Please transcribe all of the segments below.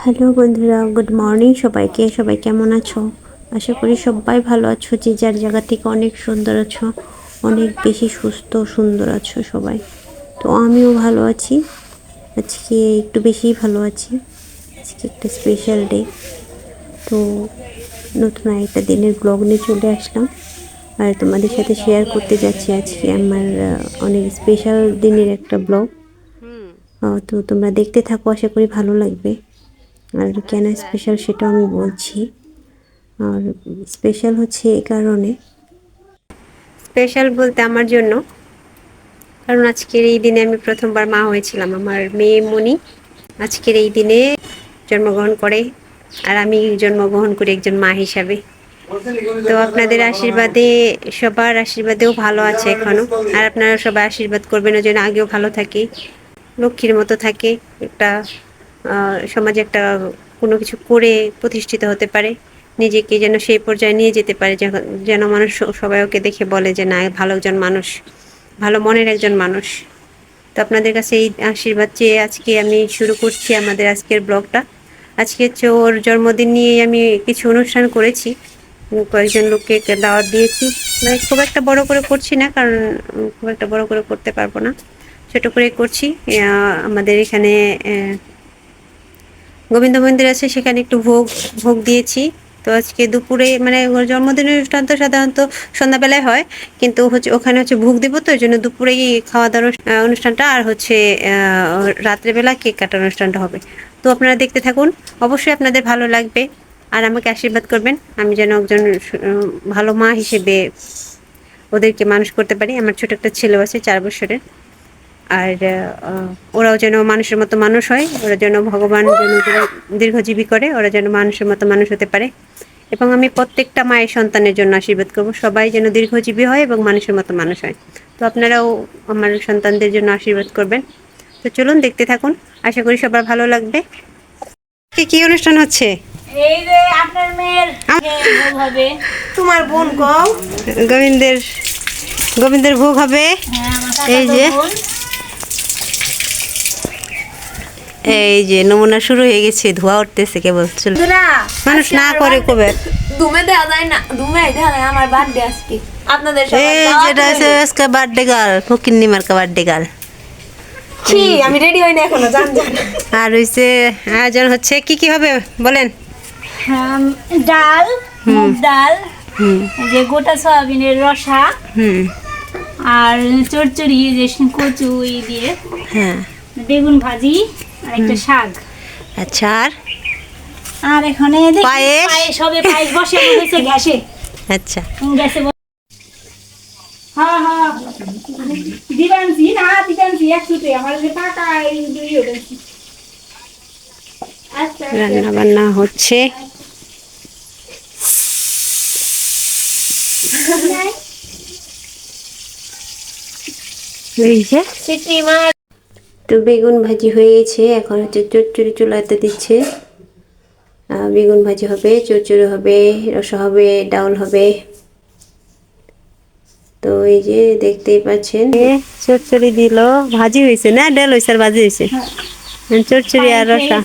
Hello বন্ধুরা good morning সবাইকে। সবাই কেমন আছো? আশা করি সবাই ভালো আছো যে যার জায়গা থেকে অনেক সুন্দর আছো অনেক বেশি সুস্থ সুন্দর আছো সবাই। তো আমিও ভালো আছি। আজকে একটু বেশিই ভালো আছি। আজকে একটা স্পেশাল ডে তো নতুন একটা দিনের ব্লগ নিয়ে চলে আসলাম। আর তোমাদের সাথে শেয়ার করতে যাচ্ছি আজকে আমার অনেক স্পেশাল দিনের একটা ব্লগ তো তোমরা দেখতে থাকো আশা করি ভালো লাগবে। আর কেন স্পেশাল সেটাও আমি বলছি। আর স্পেশাল হচ্ছে এই কারণে। স্পেশাল বলতে আমার জন্য। কারণ আজকের এই দিনে আমি প্রথমবার মা হয়েছিলাম, আমার মেয়ে মনি আজকের এই দিনে জন্মগ্রহণ করে আর আমি জন্মগ্রহণ করি একজন মা হিসাবে। তো আপনাদের আশীর্বাদে, সবার আশীর্বাদেও ভালো আছে এখনও। আর আপনারা সবাই আশীর্বাদ করবেন ওই জন্য আগেও ভালো থাকে, লক্ষ্মীর মতো থাকে একটা সমাজে একটা কোনো কিছু করে প্রতিষ্ঠিত হতে পারে, নিজেকে যেন সেই পর্যায়ে নিয়ে যেতে পারে যেন মানুষ সবাই ওকে দেখে বলে যে, না, ভালো একজন মানুষ, ভালো মনের একজন মানুষ। তো আপনাদের কাছে এই আশীর্বাদ চেয়ে আজকে আমি শুরু করছি আমাদের আজকের ব্লগটা। আজকে হচ্ছে ওর জন্মদিন নিয়ে আমি কিছু অনুষ্ঠান করেছি। কয়েকজন লোককে দাওয়াত দিয়েছি। মানে খুব একটা বড় করে করছি না, কারণ খুব একটা বড় করে করতে পারব না। ছোট করে করছি। আমাদের এখানে গোবিন্দ মন্দির আছে, সেখানে একটু ভোগ ভোগ দিয়েছি। তো আজকে দুপুরে মানে জন্মদিনের অনুষ্ঠান তো সাধারণত সন্ধ্যাবেলায় হয়, কিন্তু হচ্ছে, ওখানে হচ্ছে ভোগ দেবো তো ওই জন্য দুপুরেই খাওয়া দাওয়ার অনুষ্ঠানটা, আর হচ্ছে রাত্রেবেলা কেক কাটার অনুষ্ঠানটা হবে। তো আপনারা দেখতে থাকুন, অবশ্যই আপনাদের ভালো লাগবে, আর আমাকে আশীর্বাদ করবেন, আমি যেন একজন ভালো মা হিসেবে ওদেরকে মানুষ করতে পারি। আমার ছোট একটা ছেলে আছে, চার বছরের। আর ওরাও যেন মানুষের মতো মানুষ হয় ওরা যেন ভগবান যেন দীর্ঘজীবী করে ওরা যেন মানুষের মতো মানুষ হতে পারে। এবং আমি প্রত্যেকটা মায়ের সন্তানের জন্য আশীর্বাদ করব সবাই যেন দীর্ঘজীবী হয় এবং মানুষের মতো মানুষ হয়। তো আপনারাও আমার সন্তানদের জন্য আশীর্বাদ করবেন। তো চলুন দেখতে থাকুন আশা করি সবার ভালো লাগবে। কি কি অনুষ্ঠান হচ্ছে? এই যে আপনার মেয়ের যে বউ হবে। তোমার বোন গোবিন্দের গোবিন্দের ভোগ হবে। হ্যাঁ এই যে। বোন। এই যে নমুনা শুরু হয়ে গেছে ধোয়া উঠতেছে কেবল চল মানুষ না করে কবে? দুমে দেওয়া যায় না দুমে দেওয়া যায় আমার বার্থডে আজকে। আপনাদের সবার এই যেটা আছে আজকে বার্থডে গার্ল ফকিন্নি মার্কা বার্থডে গার্ল ছি আমি রেডি হই না এখনও জান জান। আর হইছে আয়োজন হচ্ছে কি কি হবে বলেন? ডাল মুগ ডাল হুম। যে গোটা সয়াবিনের রসা হুম। আর চচ্চড়ি যে কচু ই দিয়ে হ্যাঁ। বেগুন ভাজি আর একটা শাক। আচ্ছা আর? আর এখানে পায়েস? পায়েস হবে পায়েস বসে হয়েছে গ্যাসে। আচ্ছা। গ্যাসে হ্যাঁ হ্যাঁ দিবানছি না দিবানছি একসাথে আমার যে টাকা এই দুই ওঠেছি আচ্ছা রান্না বান্না হচ্ছে। এই যে। তো বেগুন ভাজি হয়ে গেছে এখন হচ্ছে চচ্চড়ি চুলাতে দিচ্ছে। বেগুন ভাজি হবে চচ্চড়ি হবে রসা হবে ডাউল হবে। তো এই যে দেখতেই পাচ্ছেন। চচ্চড়ি দিল ভাজি হয়েছে না? ডাল হয়েছে আর ভাজি হয়েছে? চচ্চড়ি আর রসা।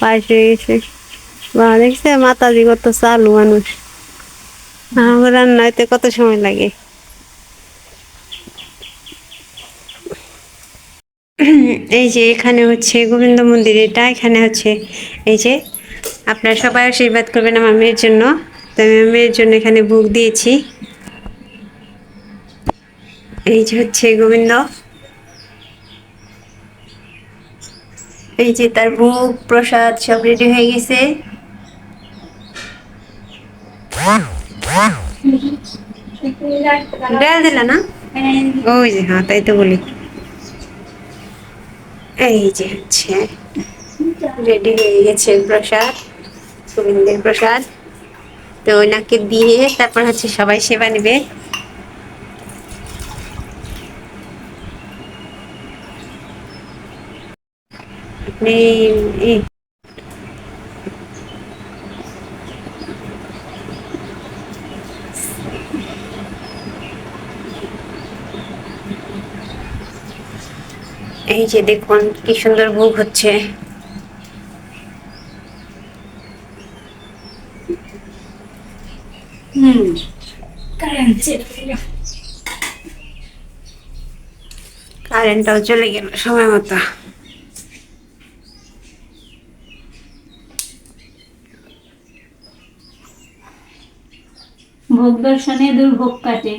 পায়েস হয়ে গেছে। বা দেখছে মাতাজি কত চালু মানুষ। আমার রান্না হইতে কত সময় লাগে? এই যে এখানে হচ্ছে গোবিন্দ মন্দির এটা এখানে হচ্ছে। এই যে আপনারা সবাই আশীর্বাদ করবেন আমার মেয়ের জন্য। তো আমি মেয়ের জন্য এখানে ভোগ দিয়েছি। এই যে হচ্ছে গোবিন্দ। এই যে তার ভোগ প্রসাদ সব রেডি হয়ে গেছে। ডাল দিলা না? ওই যে হ্যাঁ তাই তো বলি। এই যে হচ্ছে রেডি হয়ে গেছে প্রসাদ গোবিন্দের প্রসাদ। তো ওনাকে দিয়ে তারপর হচ্ছে সবাই সেবা নেবে। আপনি এই যে দেখুন কি সুন্দর ভোগ হচ্ছে। হুম কারেন্টটাও চলে গেল সময় মতো। ভোগ দর্শনে দুর্ভোগ কাটে।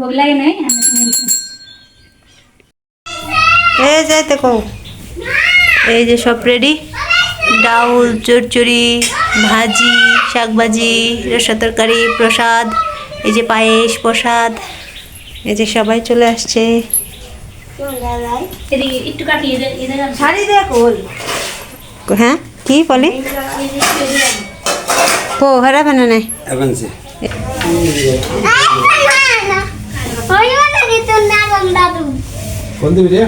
ভোগ লাগে নাই এই যাইতে কও এই যে সব রেডি ডাউল চচ্চড়ি ভাজি শাকভাজি রসা তরকারি প্রসাদ এই যে পায়েস প্রসাদ এই যে সবাই চলে আসছে এদিকে একটু কাটিয়ে দে এদের শাড়ি দেখো হ্যাঁ কি বলে পো হারা বানানে কোন দিবি রে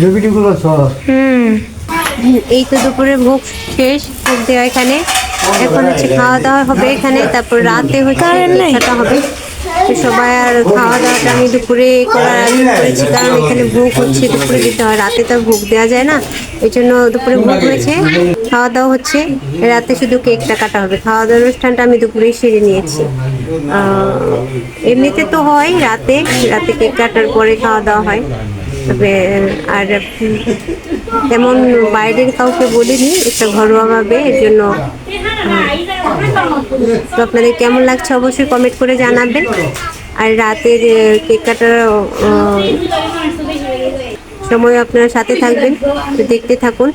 যে ভিডিও গুলো সব। হুম। এই তো দুপুরে ভোগ শেষ ভোগ দেওয়া এখানে। এখন হচ্ছে খাওয়া দাওয়া হবে এখানে তারপর রাতে হচ্ছে হবে। সবাই আর খাওয়া দাওয়াটা আমি দুপুরে করার আগে করেছি, কারণ এখানে ভোগ হচ্ছে, দুপুরে দিতে হয়, রাতে তো ভোগ দেওয়া যায় না, এই জন্য দুপুরে ভোগ হয়েছে খাওয়া দাওয়া হচ্ছে, রাতে শুধু কেকটা কাটা হবে খাওয়া দাওয়ার অনুষ্ঠানটা আমি দুপুরেই সেরে নিয়েছি। এমনিতে তো হয় রাতে রাতে কেক কাটার পরে খাওয়া দাওয়া হয়, তবে আর তেমন বাইরের কাউকে বলিনি একটা ঘরোয়াভাবে এর জন্য তো আপনাদের কেমন লাগছে অবশ্যই কমেন্ট করে জানাবেন। আর রাতের কেক কাটার সময় আপনারা সাথে থাকবেন তো দেখতে থাকুন।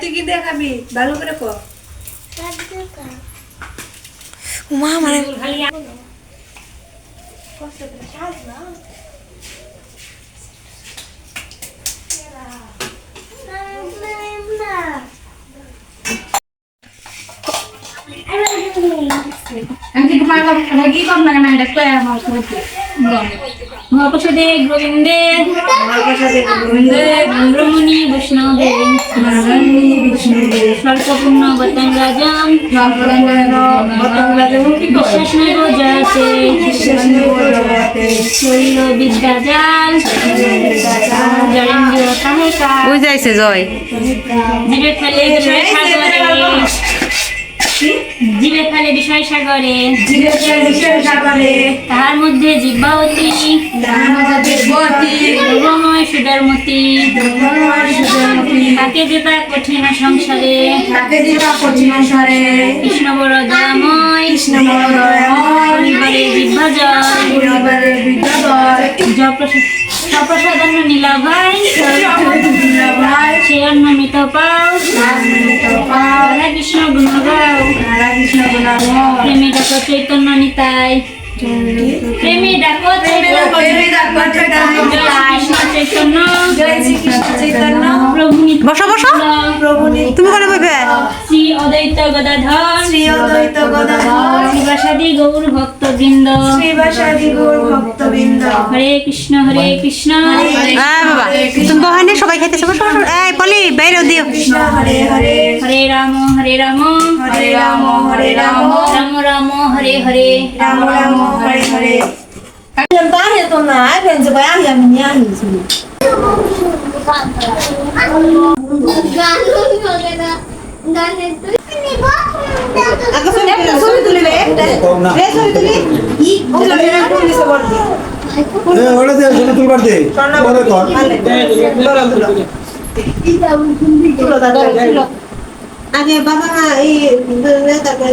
তুই কি দেখাবি? ভালো করে কর মা মানে আমি তোমার কথা কি কম না কেন এটা কয়ে আমার করতে মহাপ্রসাদে গোবিন্দে গোবিন্দে গন্দ্রমণি বৈষ্ণবে স্বল্পপূর্ণ বতন রাজাম বিশ্বাস নৈব জয়তে শৈল বিদ্যাজাল জলেন্দ্র কাহেকা বুঝাইছে জয় জিবে ফেলে বিষয় সাগরে জিবে ফেলে বিষয় সাগরে তাহার মধ্যে জিব্বাবতী যোগময় সুদারমতি তাকে যেতা কঠিন সংসারে কৃষ্ণ বড় দয়াময়। পরিবারে জিব্বা জয় সপ্রসাদন্য নীলা ভাই সে অন্য মৃত পাও রাধা কৃষ্ণ গুণ গাও প্রেমী ডাকো চৈতন্য নিতাই প্রেমী ডাকো জয় শ্রী কৃষ্ণ চৈতন্য। প্রভু বসো, বসো। তুমি কোনে বইবে শ্রী অদ্বৈত গদাধর। শ্রী অদ্বৈত গদাধর। গৌর ভক্তবৃন্দ। গৌর ভক্তবৃন্দ। হরে কৃষ্ণ হরে কৃষ্ণ। হ্যাঁ বাবা। তুমি বহানে সবাই খাইতেছে। বসো বসো। এই পলি বাইরে দিও। হরে হরে। হরে রাম হরে রাম। হরে রাম হরে রাম। রাম রাম হরে হরে। রাম রাম হরে হরে না শুনে তুলবার দে আগে বাবা এই তারপরে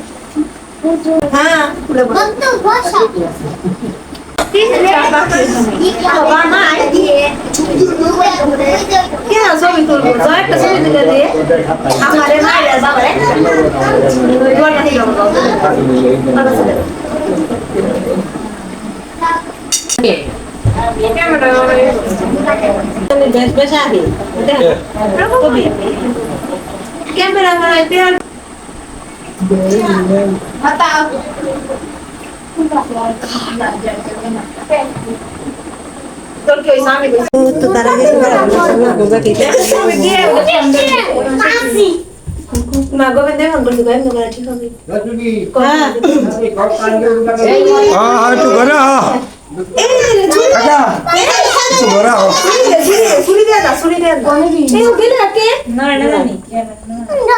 হ্যাঁ। ছবি তুলবো? একটা ছবি তুলে দিয়ে। আমারে মায়ের ক্যামেরা। বানাইতে তো তার আগে মা গোবিন্দ ফোন করছি গোবিন্দ করে ঠিক হবে হ্যাঁ হ্যাঁ একটু ঘরে হ্যাঁ কাকা একটু ঘরে হ্যাঁ ছুরি দিয়ে দাও ছুরি দিয়ে দাও এই গেলে কে না না জানি না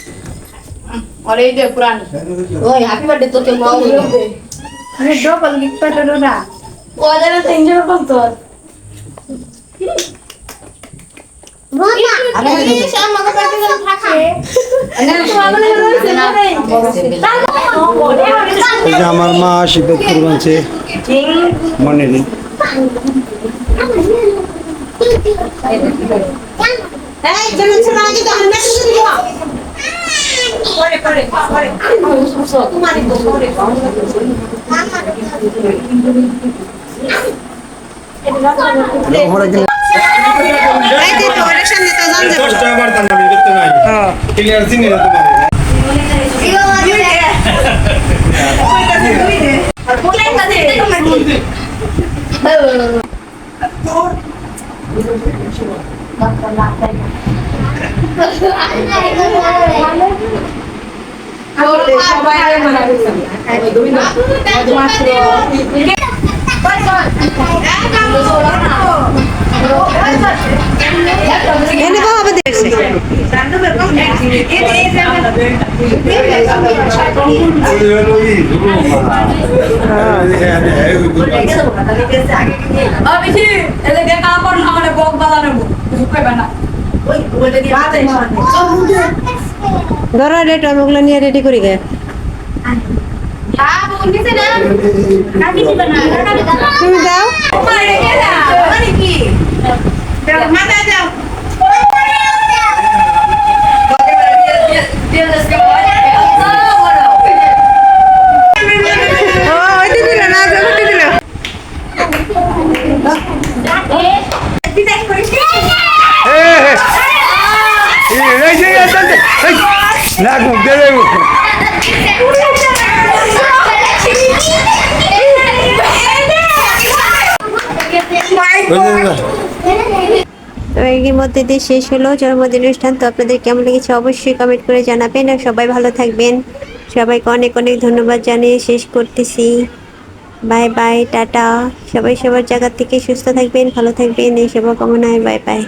আরে এই যে পুরান ওই হ্যাপি বার্থডে তো কে পাও আরে ডবল গিফট পাঠালো না ওদের তিনজন কত এই আমার মা বানছে মনে নেই ওরা গেলে দশটা বার তার নামে দেখতে নাই ক্লিয়ার চিনি না তোমার এনে তো দেখছে বেশি এদিকে কাপড় আমারে বক বাজানো কইবে না। ধরো রেট ওগুলো নিয়ে রেডি করি গে। তুমি দাও ও ওইটি দিল না ওইটি দিল এর মধ্যে দিয়ে শেষ হলো জন্মদিন অনুষ্ঠান। তো আপনাদের কেমন লেগেছে অবশ্যই কমেন্ট করে জানাবেন আর সবাই ভালো থাকবেন। সবাইকে অনেক অনেক ধন্যবাদ জানিয়ে শেষ করতেছি। Bye bye tata. সবাই সবার জায়গা থেকে সুস্থ থাকবেন, ভালো থাকবেন। এই শুভকামনায় বাই বাই